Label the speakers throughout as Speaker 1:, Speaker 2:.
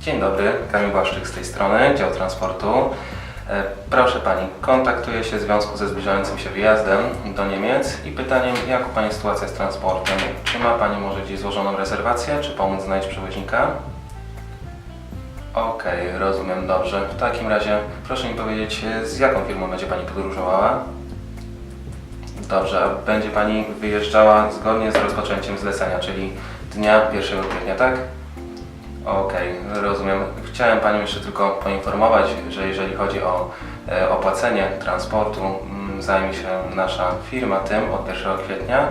Speaker 1: Dzień dobry, Kamil Błaszczyk z tej strony, dział transportu. E, Proszę Pani, kontaktuję się w związku ze zbliżającym się wyjazdem do Niemiec i pytaniem, jak u Pani sytuacja z transportem? Czy ma Pani może gdzieś złożoną rezerwację, czy pomóc znaleźć przewoźnika? Okej, rozumiem, dobrze. W takim razie proszę mi powiedzieć, z jaką firmą będzie Pani podróżowała? Dobrze, będzie Pani wyjeżdżała zgodnie z rozpoczęciem zlecenia, czyli dnia 1 kwietnia, tak? Okej, rozumiem. Chciałem Panią jeszcze tylko poinformować, że jeżeli chodzi o e, opłacenie transportu, mm, zajmie się nasza firma tym od 1 kwietnia.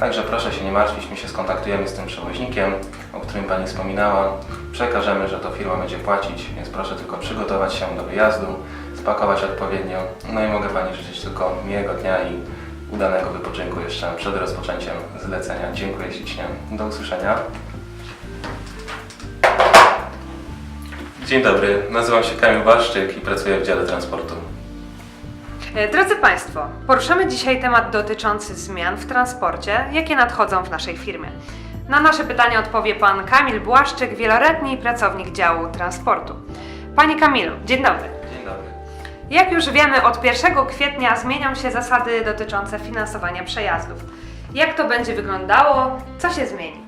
Speaker 1: Także proszę się nie martwić, my się skontaktujemy z tym przewoźnikiem, o którym Pani wspominała. Przekażemy, że to firma będzie płacić, więc proszę tylko przygotować się do wyjazdu, spakować odpowiednio. No i mogę Pani życzyć tylko miłego dnia i udanego wypoczynku jeszcze przed rozpoczęciem zlecenia. Dziękuję ślicznie. Do usłyszenia. Dzień dobry, nazywam się Kamil Błaszczyk i pracuję w dziale transportu.
Speaker 2: E, Drodzy Państwo, poruszamy dzisiaj temat dotyczący zmian w transporcie, jakie nadchodzą w naszej firmie. Na nasze pytanie odpowie Pan Kamil Błaszczyk, wieloletni pracownik działu transportu. Panie Kamilu,
Speaker 1: dzień dobry.
Speaker 2: Jak już wiemy, od 1 kwietnia zmienią się zasady dotyczące finansowania przejazdów. Jak to będzie wyglądało? Co się zmieni?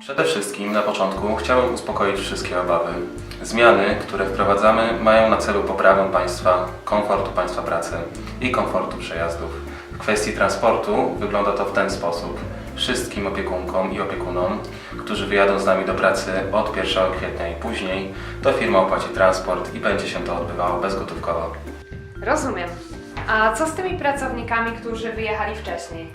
Speaker 1: Przede wszystkim na początku chciałem uspokoić wszystkie obawy. Zmiany, które wprowadzamy, mają na celu poprawę państwa, komfortu państwa pracy i komfortu przejazdów. W kwestii transportu wygląda to w ten sposób. Wszystkim opiekunkom i opiekunom, którzy wyjadą z nami do pracy od 1 kwietnia i później, to firma opłaci transport i będzie się to odbywało bezgotówkowo.
Speaker 2: Rozumiem. A co z tymi pracownikami, którzy wyjechali wcześniej?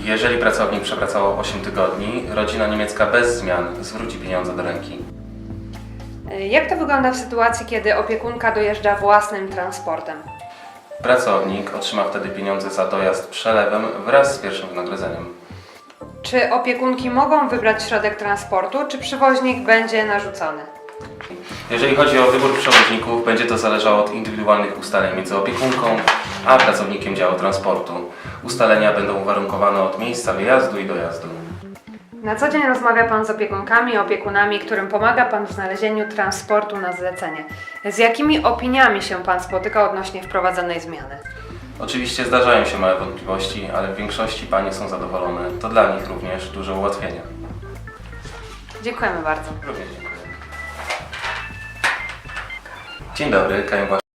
Speaker 1: Jeżeli pracownik przepracował 8 tygodni, rodzina niemiecka bez zmian zwróci pieniądze do ręki.
Speaker 2: E, Jak to wygląda w sytuacji, kiedy opiekunka dojeżdża własnym transportem?
Speaker 1: Pracownik otrzyma wtedy pieniądze za dojazd przelewem wraz z pierwszym wynagrodzeniem.
Speaker 2: Czy opiekunki mogą wybrać środek transportu, czy przewoźnik będzie narzucony?
Speaker 1: Jeżeli chodzi o wybór przewoźników, będzie to zależało od indywidualnych ustaleń między opiekunką a pracownikiem działu transportu. Ustalenia będą uwarunkowane od miejsca wyjazdu i dojazdu.
Speaker 2: Na co dzień rozmawia Pan z opiekunkami i opiekunami, którym pomaga Pan w znalezieniu transportu na zlecenie. Z jakimi opiniami się Pan spotyka odnośnie wprowadzonej zmiany?
Speaker 1: Oczywiście zdarzają się małe wątpliwości, ale w większości panie są zadowolone. To dla nich również duże ułatwienie.
Speaker 2: Dziękujemy bardzo.
Speaker 1: Również dziękuję. Dzień dobry, Kamil